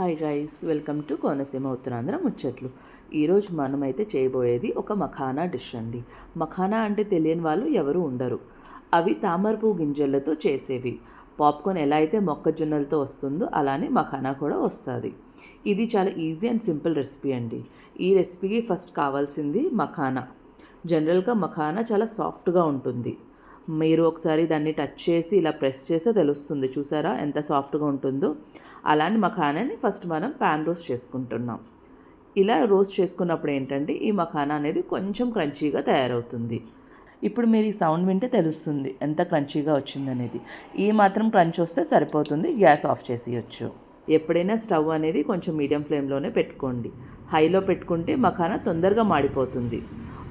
Hi guys welcome to Konaseema Uttarandhra ముచ్చట్లు. ఈరోజు మనమైతే చేయబోయేది ఒక మఖానా డిష్ అండి. మఖానా అంటే తెలియని వాళ్ళు ఎవరు ఉండరు. అవి తామరపు గింజలతో చేసేవి. పాప్కార్న్ ఎలా అయితే మొక్కజొన్నలతో వస్తుందో అలానే మఖానా కూడా వస్తుంది. ఇది చాలా ఈజీ అండ్ సింపుల్ రెసిపీ అండి. ఈ రెసిపీకి ఫస్ట్ కావాల్సింది మఖానా. జనరల్గా మఖానా చాలా సాఫ్ట్గా ఉంటుంది. మీరు ఒకసారి దాన్ని టచ్ చేసి ఇలా ప్రెస్ చేస్తే తెలుస్తుంది. చూసారా? ఎంత సాఫ్ట్గా ఉంటుందో. అలాంటి మఖానాని ఫస్ట్ మనం ప్యాన్ రోస్ట్ చేసుకుంటున్నాం. ఇలా రోస్ట్ చేసుకున్నప్పుడు ఏంటంటే ఈ మఖానా అనేది కొంచెం క్రంచీగా తయారవుతుంది. ఇప్పుడు మీరు ఈ సౌండ్ వింటే తెలుస్తుంది ఎంత క్రంచీగా వచ్చిందనేది ఈ మాత్రం క్రంచ్ వస్తే సరిపోతుంది. గ్యాస్ ఆఫ్ చేసేయచ్చు. ఎప్పుడైనా స్టవ్ అనేది కొంచెం మీడియం ఫ్లేమ్లోనే పెట్టుకోండి. హైలో పెట్టుకుంటే మఖానా తొందరగా మాడిపోతుంది.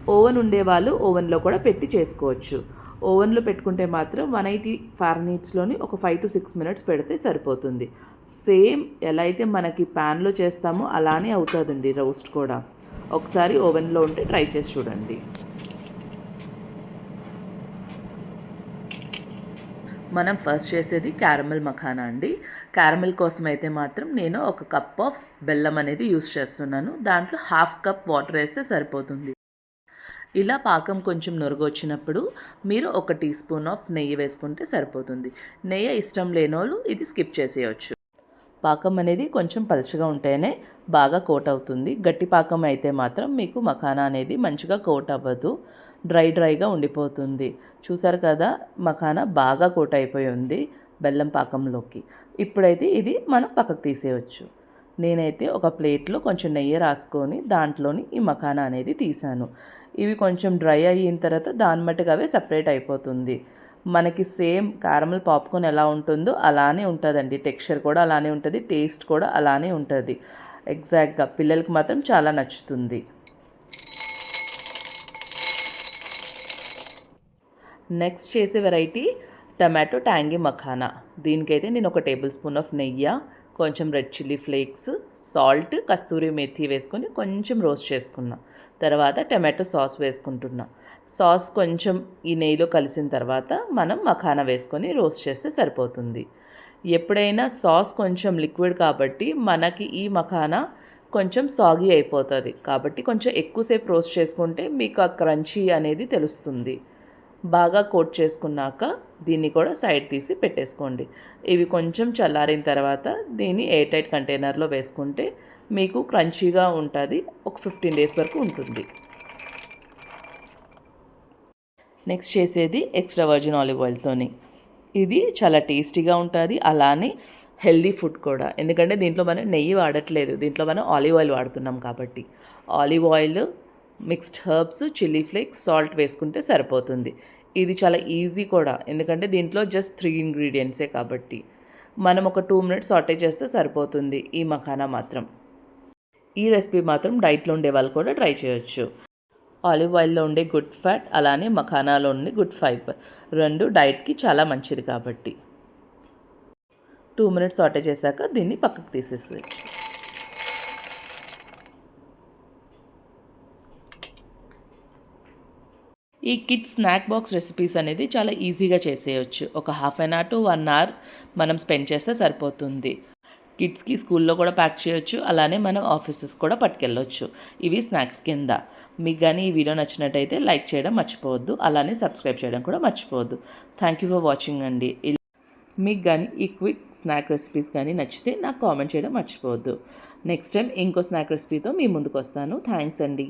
ఓవెన్ ఉండేవాళ్ళు ఓవెన్లో కూడా పెట్టి చేసుకోవచ్చు. ఓవెన్లో పెట్టుకుంటే మాత్రం వన్ ఎయిటీ ఫార్నీట్స్లోని ఒక ఫైవ్ టు సిక్స్ మినిట్స్ పెడితే సరిపోతుంది. సేమ్ ఎలా అయితే మనకి ప్యాన్లో చేస్తామో అలానే అవుతుందండి రోస్ట్ కూడా. ఒకసారి ఓవెన్లో ఉంటే ట్రై చేసి చూడండి. మనం ఫస్ట్ చేసేది క్యారమెల్ మఖానా అండి. క్యారమెల్ కోసం అయితే మాత్రం నేను ఒక కప్ ఆఫ్ బెల్లం అనేది యూస్ చేస్తున్నాను. దాంట్లో హాఫ్ కప్ వాటర్ వేస్తే సరిపోతుంది. ఇలా పాకం కొంచెం నొరగొచ్చినప్పుడు మీరు ఒక టీ స్పూన్ ఆఫ్ నెయ్యి వేసుకుంటే సరిపోతుంది. నెయ్యి ఇష్టం లేని వాళ్ళు ఇది స్కిప్ చేసేయచ్చు. పాకం అనేది కొంచెం పలుచగా ఉంటేనే బాగా కోట్ అవుతుంది. గట్టి పాకం అయితే మాత్రం మీకు మఖానా అనేది మంచిగా కోట్ అవ్వదు. డ్రై డ్రైగా ఉండిపోతుంది. చూసారు కదా మఖానా బాగా కోట్ అయిపోయి ఉంది బెల్లం పాకంలోకి. ఇప్పుడైతే ఇది మనం పక్కకు తీసేయచ్చు. నేనైతే ఒక ప్లేట్లో కొంచెం నెయ్యి రాసుకొని దాంట్లోని ఈ మఖానా అనేది తీసాను. ఇవి కొంచెం డ్రై అయిన తర్వాత దాని మట్టుకు అవే సపరేట్ అయిపోతుంది. మనకి సేమ్ క్యారమల్ పాప్కార్న్ ఎలా ఉంటుందో అలానే ఉంటుందండి. టెక్స్చర్ కూడా అలానే ఉంటుంది టేస్ట్ కూడా అలానే ఉంటుంది. ఎగ్జాక్ట్గా పిల్లలకి మాత్రం చాలా నచ్చుతుంది. నెక్స్ట్ చేసే వెరైటీ టమాటో ట్యాంగి మఖానా దీనికైతే నేను ఒక టేబుల్ స్పూన్ ఆఫ్ నెయ్యి కొంచెం red chilli flakes salt kasturi methi వేసుకొని కొంచెం రోస్ట్ చేసుకున్నా. తర్వాత టమాటో సాస్ వేసుకుంటున్నా. సాస్ కొంచెం ఈ నెయ్యిలో కలిసిన తర్వాత మనం మఖానా వేసుకొని రోస్ట్ చేస్తే సరిపోతుంది. ఎప్పుడైనా సాస్ కొంచెం లిక్విడ్ కాబట్టి మనకి ఈ మఖానా కొంచెం సాగి అయిపోతుంది. కాబట్టి కొంచెం ఎక్కువసేపు రోస్ట్ చేసుకుంటే మీకు ఆ క్రంచీ అనేది తెలుస్తుంది. బాగా కోట్ చేసుకున్నాక దీన్ని కూడా సైడ్ తీసి పెట్టేసుకోండి. ఇవి కొంచెం చల్లారిన తర్వాత దీన్ని ఎయిర్ టైట్ కంటైనర్లో వేసుకుంటే మీకు క్రంచీగా ఉంటుంది. ఒక ఫిఫ్టీన్ డేస్ వరకు ఉంటుంది. నెక్స్ట్ చేసేది ఎక్స్ట్రా వర్జిన్ ఆలివ్ ఆయిల్తోని ఇది చాలా టేస్టీగా ఉంటుంది. అలానే హెల్దీ ఫుడ్ కూడా. ఎందుకంటే దీంట్లో మనం నెయ్యి వాడట్లేదు. దీంట్లో మనం ఆలివ్ ఆయిల్ వాడుతున్నాం కాబట్టి. Olive oil mixed herbs chilli flakes salt వేసుకుంటే సరిపోతుంది. ఇది చాలా ఈజీ కూడా. ఎందుకంటే దీంట్లో జస్ట్ త్రీ ఇంగ్రీడియంట్సే కాబట్టి. మనం ఒక టూ మినిట్స్ సాటే చేస్తే సరిపోతుంది. ఈ మఖానా మాత్రం. ఈ రెసిపీ మాత్రం డైట్లో ఉండే వాళ్ళు కూడా ట్రై చేయొచ్చు. ఆలివ్ ఆయిల్లో ఉండే గుడ్ ఫ్యాట్ అలానే మఖానాలో ఉండే గుడ్ ఫైబర్ రెండు డైట్కి చాలా మంచిది కాబట్టి. టూ మినిట్స్ సాటే చేశాక దీన్ని పక్కకు తీసేసేయచ్చు ఈ కిడ్స్ స్నాక్ బాక్స్ రెసిపీస్ అనేది చాలా ఈజీగా చేసేయచ్చు. ఒక half an hour to one hour మనం స్పెండ్ చేస్తే సరిపోతుంది. కిడ్స్కి స్కూల్లో కూడా ప్యాక్ చేయొచ్చు అలానే మనం ఆఫీసెస్ కూడా పట్టుకెళ్ళొచ్చు. ఇవి స్నాక్స్ కింద. మీకు కానీ ఈ వీడియో నచ్చినట్టయితే లైక్ చేయడం మర్చిపోవద్దు అలానే సబ్స్క్రైబ్ చేయడం కూడా మర్చిపోవద్దు. థ్యాంక్ యూ ఫర్ వాచింగ్ అండి. మీకు కానీ ఈ క్విక్ స్నాక్ రెసిపీస్ కానీ నచ్చితే నాకు కామెంట్ చేయడం మర్చిపోవద్దు. నెక్స్ట్ టైం ఇంకో స్నాక్ రెసిపీతో మీ ముందుకు వస్తాను థ్యాంక్స్ అండి.